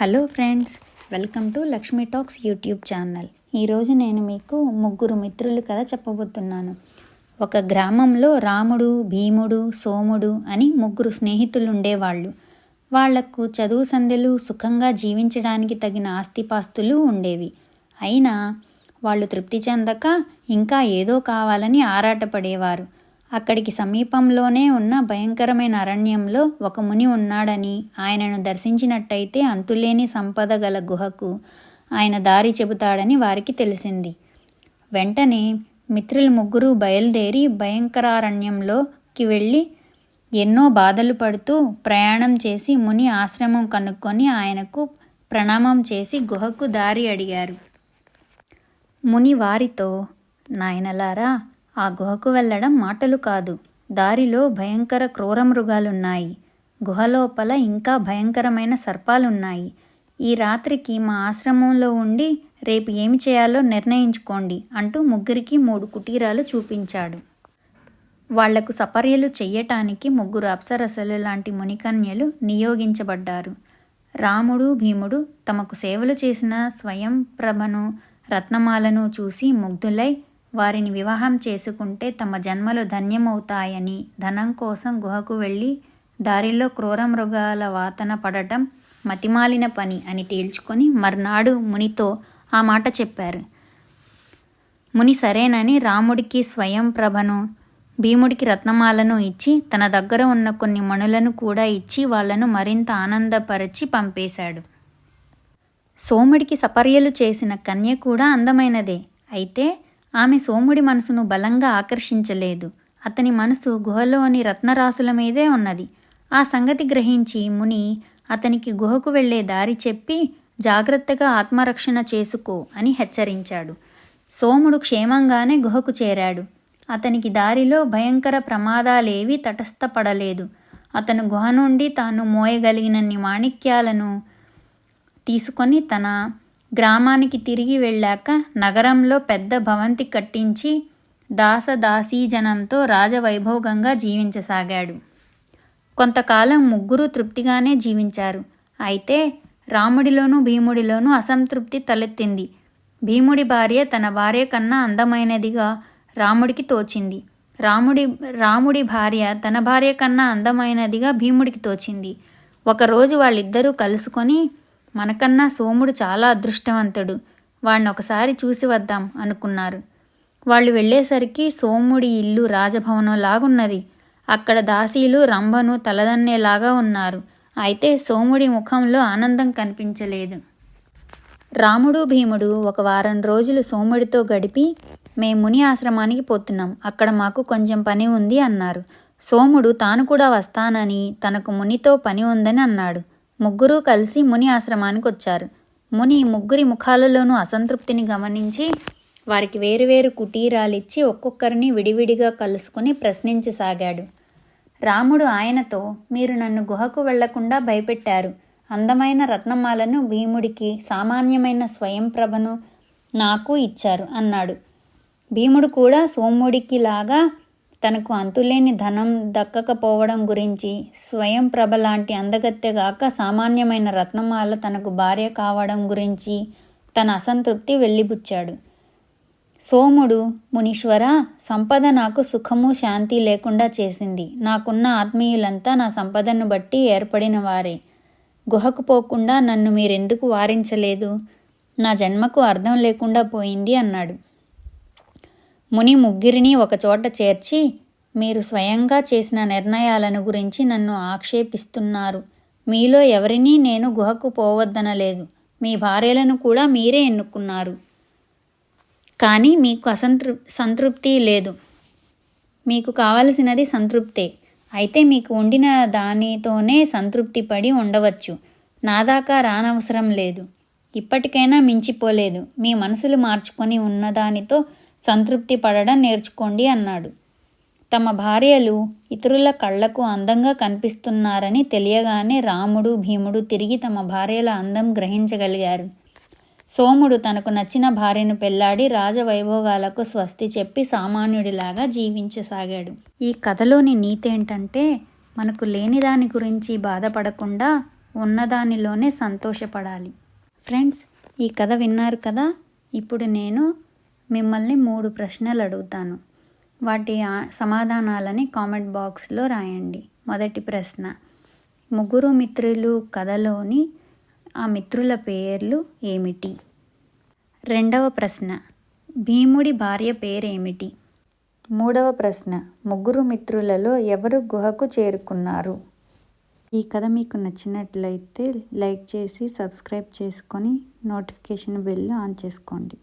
Hello friends welcome to Lakshmi talks YouTube channel. ఈరోజు నేను మీకు ముగ్గురు మిత్రులు కథ చెప్పబోతున్నాను. ఒక గ్రామంలో రాముడు భీముడు సోముడు అని ముగ్గురు స్నేహితులు ఉండేవాళ్ళు వాళ్ళకు చదువు సంధ్యలు సుఖంగా జీవించడానికి తగిన ఆస్తిపాస్తులు ఉండేవి. అయినా వాళ్ళు తృప్తి చెందక ఇంకా ఏదో కావాలని ఆరాటపడేవారు. అక్కడికి సమీపంలోనే ఉన్న భయంకరమైన అరణ్యంలో ఒక ముని ఉన్నాడని ఆయనను దర్శించినట్టయితే అంతులేని సంపద గల గుహకు ఆయన దారి చెబుతాడని వారికి తెలిసింది. వెంటనే మిత్రులు ముగ్గురు బయలుదేరి భయంకరారణ్యంలోకి వెళ్ళి ఎన్నో బాధలు పడుతూ ప్రయాణం చేసి ముని ఆశ్రమం కనుక్కొని ఆయనకు ప్రణామం చేసి గుహకు దారి అడిగారు. ముని వారితో నాయనలారా ఆ గుహకు వెళ్ళడం మాటలు కాదు. దారిలో భయంకర క్రూర మృగాలున్నాయి. గుహలోపల ఇంకా భయంకరమైన సర్పాలున్నాయి. ఈ రాత్రికి మా ఆశ్రమంలో ఉండి రేపు ఏమి చేయాలో నిర్ణయించుకోండి అంటూ ముగ్గురికి మూడు కుటీరాలు చూపించాడు. వాళ్ళకు సపర్యలు చెయ్యటానికి ముగ్గురు అప్సరసలు లాంటి మునికన్యలు నియోగించబడ్డారు. రాముడు భీముడు తమకు సేవలు చేసిన స్వయం ప్రభను రత్నమాలను చూసి ముగ్ధులై వారిని వివాహం చేసుకుంటే తమ జన్మలు ధన్యమవుతాయని ధనం కోసం గుహకు వెళ్ళి దారిలో క్రూర మృగాల వాతన పడటం మతిమాలిన పని అని తేల్చుకొని మర్నాడు మునితో ఆ మాట చెప్పారు. ముని సరేనని రాముడికి స్వయం ప్రభను భీముడికి రత్నమాలను ఇచ్చి తన దగ్గర ఉన్న కొన్ని మణులను కూడా ఇచ్చి వాళ్ళను మరింత ఆనందపరచి పంపేశాడు. సోముడికి సపర్యలు చేసిన కన్య కూడా అందమైనదే. అయితే ఆమె సోముడి మనసును బలంగా ఆకర్షించలేదు. అతని మనసు గుహలోని రత్నరాసుల మీదే ఉన్నది. ఆ సంగతి గ్రహించి ముని అతనికి గుహకు వెళ్ళే దారి చెప్పి జాగ్రత్తగా ఆత్మరక్షణ చేసుకో అని హెచ్చరించాడు. సోముడు క్షేమంగానే గుహకు చేరాడు. అతనికి దారిలో భయంకర ప్రమాదాలేవీ తటస్థపడలేదు. అతను గుహ నుండి తాను మోయగలిగినన్ని మాణిక్యాలను తీసుకొని తన గ్రామానికి తిరిగి వెళ్ళాక నగరంలో పెద్ద భవంతి కట్టించి దాసదాసీజనంతో రాజవైభోగంగా జీవించసాగాడు. కొంతకాలం ముగ్గురు తృప్తిగానే జీవించారు. అయితే రాముడిలోనూ భీముడిలోనూ అసంతృప్తి తలెత్తింది. భీముడి భార్య తన భార్య కన్నా అందమైనదిగా రాముడికి తోచింది. రాముడి రాముడి భార్య తన భార్య కన్నా అందమైనదిగా భీముడికి తోచింది. ఒకరోజు వాళ్ళిద్దరూ కలుసుకొని మనకన్నా సోముడు చాలా అదృష్టవంతుడు. వాడిని ఒకసారి చూసి వద్దాం అనుకున్నారు. వాళ్ళు వెళ్ళేసరికి సోముడి ఇల్లు రాజభవనం లాగున్నది అక్కడ దాసీలు రంభను తలదన్నేలాగా ఉన్నారు. అయితే సోముడి ముఖంలో ఆనందం కనిపించలేదు. రాముడు భీముడు ఒక వారం రోజులు సోముడితో గడిపి మేము ముని ఆశ్రమానికి పోతున్నాం. అక్కడ మాకు కొంచెం పని ఉంది అన్నారు. సోముడు తాను కూడా వస్తానని తనకు మునితో పని ఉందని అన్నాడు. ముగ్గురూ కలిసి ముని ఆశ్రమానికి వచ్చారు. ముని ముగ్గురి ముఖాలలోనూ అసంతృప్తిని గమనించి వారికి వేరువేరు కుటీరాలిచ్చి ఒక్కొక్కరిని విడివిడిగా కలుసుకుని ప్రశ్నించసాగాడు రాముడు ఆయనతో మీరు నన్ను గుహకు వెళ్ళకుండా భయపెట్టారు. అందమైన రత్నమాలను భీముడికి సామాన్యమైన స్వయం ప్రభను నాకు ఇచ్చారు అన్నాడు. భీముడు కూడా సోముడికి లాగా తనకు అంతులేని ధనం దక్కకపోవడం గురించి స్వయం ప్రభ లాంటి అందగత్తెగాక సామాన్యమైన రత్నమాల తనకు భార్య కావడం గురించి తన అసంతృప్తి వెళ్ళిబుచ్చాడు సోముడు మునీశ్వర సంపద నాకు సుఖము శాంతి లేకుండా చేసింది. నాకున్న ఆత్మీయులంతా నా సంపదను బట్టి ఏర్పడిన వారే. గుహకు పోకుండా నన్ను మీరెందుకు వారించలేదు? నా జన్మకు అర్థం లేకుండా పోయింది అన్నాడు. ముని ముగ్గురిని ఒకచోట చేర్చి మీరు స్వయంగా చేసిన నిర్ణయాలను గురించి నన్ను ఆక్షేపిస్తున్నారు. మీలో ఎవరినీ నేను గుహకు పోవద్దనలేదు. మీ భార్యలను కూడా మీరే ఎన్నుకున్నారు. కానీ మీకు అసంతృ సంతృప్తి లేదు. మీకు కావలసినది సంతృప్తే. అయితే మీకు ఉండిన దానితోనే సంతృప్తి పడి ఉండవచ్చు. నా దాకా రానవసరం లేదు. ఇప్పటికైనా మించిపోలేదు. మీ మనసులు మార్చుకొని ఉన్నదానితో సంతృప్తి పడడం నేర్చుకోండి అన్నాడు. తమ భార్యలు ఇతరుల కళ్ళకు అందంగా కనిపిస్తున్నారని తెలియగానే రాముడు భీముడు తిరిగి తమ భార్యల అందం గ్రహించగలిగారు. సోముడు తనకు నచ్చిన భార్యను పెళ్ళాడి రాజవైభోగాలకు స్వస్తి చెప్పి సామాన్యుడిలాగా జీవించసాగాడు. ఈ కథలోని నీతి ఏంటంటే మనకు లేని దాని గురించి బాధపడకుండా ఉన్నదానిలోనే సంతోషపడాలి. ఫ్రెండ్స్ ఈ కథ విన్నారు కదా? ఇప్పుడు నేను మిమ్మల్ని మూడు ప్రశ్నలు అడుగుతాను. వాటి సమాధానాలని కామెంట్ బాక్స్లో రాయండి. మొదటి ప్రశ్న ముగ్గురు మిత్రులు కథలోని ఆ మిత్రుల పేర్లు ఏమిటి? రెండవ ప్రశ్న భీముడి భార్య పేరేమిటి? మూడవ ప్రశ్న ముగ్గురు మిత్రులలో ఎవరు గుహకు చేరుకున్నారు? ఈ కథ మీకు నచ్చినట్లయితే లైక్ చేసి సబ్స్క్రైబ్ చేసుకొని నోటిఫికేషన్ బెల్ ఆన్ చేసుకోండి.